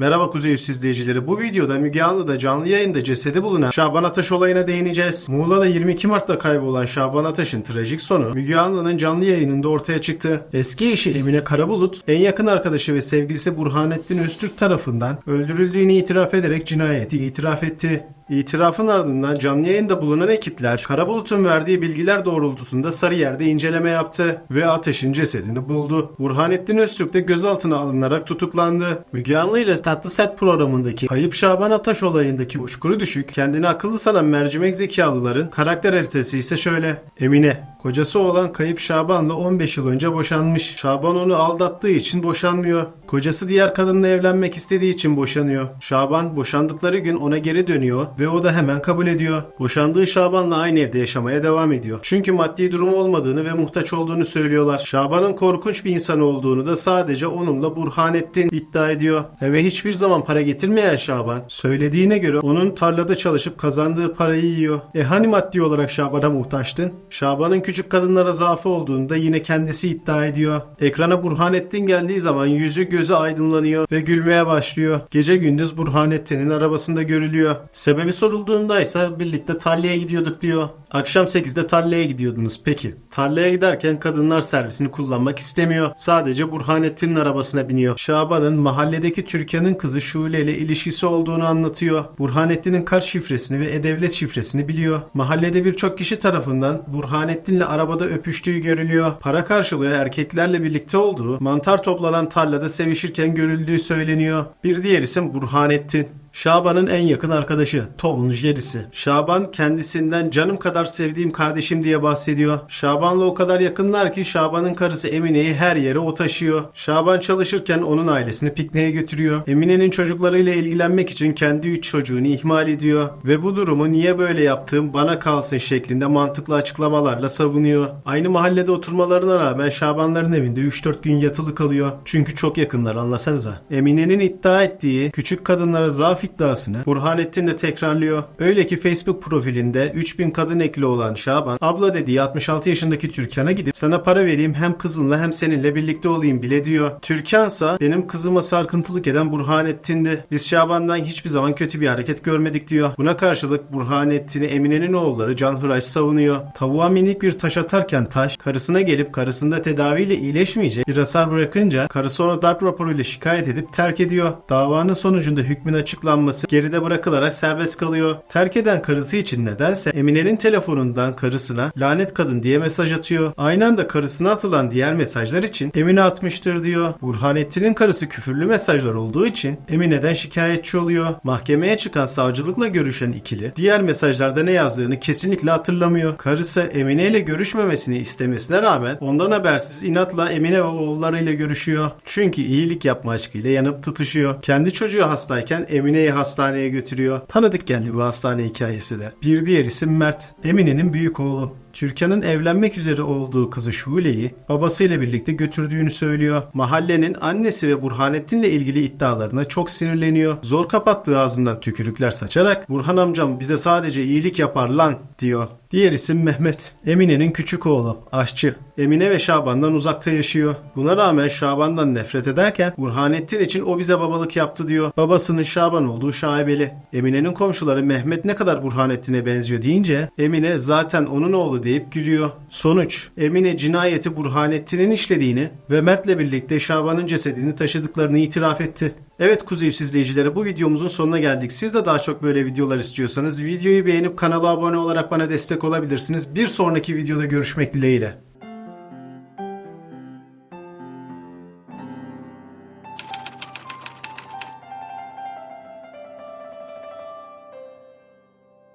Merhaba Kuzey Üst izleyicileri. Bu videoda Müge Anlı'da canlı yayında cesedi bulunan Şaban Ataş olayına değineceğiz. Muğla'da 22 Mart'ta kaybolan Şaban Ataş'ın trajik sonu Müge Anlı'nın canlı yayınında ortaya çıktı. Eski eşi Emine Karabulut, en yakın arkadaşı ve sevgilisi Burhanettin Öztürk tarafından öldürüldüğünü itiraf ederek cinayeti itiraf etti. İtirafın ardından canlı yayında bulunan ekipler Karabulut'un verdiği bilgiler doğrultusunda Sarıyer'de inceleme yaptı ve Ateş'in cesedini buldu. Burhanettin Öztürk de gözaltına alınarak tutuklandı. Müge Anlı ile Tatlı Sert programındaki Kayıp Şaban Ataş olayındaki uçkuru düşük, kendini akıllı sanan mercimek zekalıların karakter haritası ise şöyle. Emine, kocası olan Kayıp Şaban'la 15 yıl önce boşanmış. Şaban onu aldattığı için boşanmıyor. Kocası diğer kadınla evlenmek istediği için boşanıyor. Şaban boşandıkları gün ona geri dönüyor ve o da hemen kabul ediyor. Boşandığı Şaban'la aynı evde yaşamaya devam ediyor. Çünkü maddi durumu olmadığını ve muhtaç olduğunu söylüyorlar. Şaban'ın korkunç bir insan olduğunu da sadece onunla Burhanettin iddia ediyor. Eve hiçbir zaman para getirmeyen Şaban söylediğine göre onun tarlada çalışıp kazandığı parayı yiyor. E hani maddi olarak Şaban'a muhtaçtın? Şaban'ın küçük kadınlara zaafı olduğunu da yine kendisi iddia ediyor. Ekrana Burhanettin geldiği zaman yüzü gözü aydınlanıyor ve gülmeye başlıyor. Gece gündüz Burhanettin'in arabasında görülüyor. Sebebi sorulduğunda ise birlikte tarlaya gidiyorduk diyor. Akşam 8'de tarlaya gidiyordunuz peki. Tarlaya giderken kadınlar servisini kullanmak istemiyor. Sadece Burhanettin'in arabasına biniyor. Şaban'ın mahalledeki Türkan'ın kızı Şule ile ilişkisi olduğunu anlatıyor. Burhanettin'in kart şifresini ve e-devlet şifresini biliyor. Mahallede birçok kişi tarafından Burhanettin'le arabada öpüştüğü görülüyor. Para karşılığı erkeklerle birlikte olduğu, mantar toplanan tarlada sevişirken görüldüğü söyleniyor. Bir diğer isim Burhanettin. Şaban'ın en yakın arkadaşı Tom'un jerisi. Şaban kendisinden canım kadar sevdiğim kardeşim diye bahsediyor. Şaban'la o kadar yakınlar ki Şaban'ın karısı Emine'yi her yere o taşıyor. Şaban çalışırken onun ailesini pikniğe götürüyor. Emine'nin çocuklarıyla ilgilenmek için kendi üç çocuğunu ihmal ediyor. Ve bu durumu niye böyle yaptığım bana kalsın şeklinde mantıklı açıklamalarla savunuyor. Aynı mahallede oturmalarına rağmen Şabanların evinde 3-4 gün yatılı kalıyor. Çünkü çok yakınlar anlasanıza. Emine'nin iddia ettiği küçük kadınlara zaaf iddiasını Burhanettin de tekrarlıyor. Öyle ki Facebook profilinde 3000 kadın ekli olan Şaban abla dediği 66 yaşındaki Türkan'a gidip sana para vereyim hem kızınla hem seninle birlikte olayım bile diyor. Türkansa benim kızıma sarkıntılık eden Burhanettin'di. Biz Şaban'dan hiçbir zaman kötü bir hareket görmedik diyor. Buna karşılık Burhanettin'i Emine'nin oğulları Can Hıraş savunuyor. Tavuğa minik bir taş atarken taş karısına gelip karısında tedaviyle iyileşmeyecek bir hasar bırakınca karısı onu darp raporuyla şikayet edip terk ediyor. Davanın sonucunda hükmün açıklanması geride bırakılarak serbest kalıyor. Terk eden karısı için nedense Emine'nin telefonundan karısına lanet kadın diye mesaj atıyor. Aynı anda karısına atılan diğer mesajlar için Emine atmıştır diyor. Burhanettin'in karısı küfürlü mesajlar olduğu için Emine'den şikayetçi oluyor. Mahkemeye çıkan savcılıkla görüşen ikili diğer mesajlarda ne yazdığını kesinlikle hatırlamıyor. Karısı Emine ile görüşmemesini istemesine rağmen ondan habersiz inatla Emine ve oğullarıyla görüşüyor. Çünkü iyilik yapma aşkıyla yanıp tutuşuyor. Kendi çocuğu hastayken Emine'yi hastaneye götürüyor. Tanıdık geldi bu hastane hikayesi de. Bir diğer isim Mert. Emine'nin büyük oğlu. Türkan'ın evlenmek üzere olduğu kızı Şule'yi babasıyla birlikte götürdüğünü söylüyor. Mahallenin annesi ve Burhanettin'le ilgili iddialarına çok sinirleniyor. Zor kapattığı ağzından tükürükler saçarak Burhan amcam bize sadece iyilik yapar lan diyor. Diğer isim Mehmet. Emine'nin küçük oğlu, aşçı. Emine ve Şaban'dan uzakta yaşıyor. Buna rağmen Şaban'dan nefret ederken Burhanettin için o bize babalık yaptı diyor. Babasının Şaban olduğu şaibeli. Emine'nin komşuları Mehmet ne kadar Burhanettin'e benziyor deyince Emine zaten onun oğlu deyip gülüyor. Sonuç Emine cinayeti Burhanettin'in işlediğini ve Mert'le birlikte Şaban'ın cesedini taşıdıklarını itiraf etti. Evet Kuzey izleyicileri bu videomuzun sonuna geldik. Siz de daha çok böyle videolar istiyorsanız videoyu beğenip kanala abone olarak bana destek olabilirsiniz. Bir sonraki videoda görüşmek dileğiyle.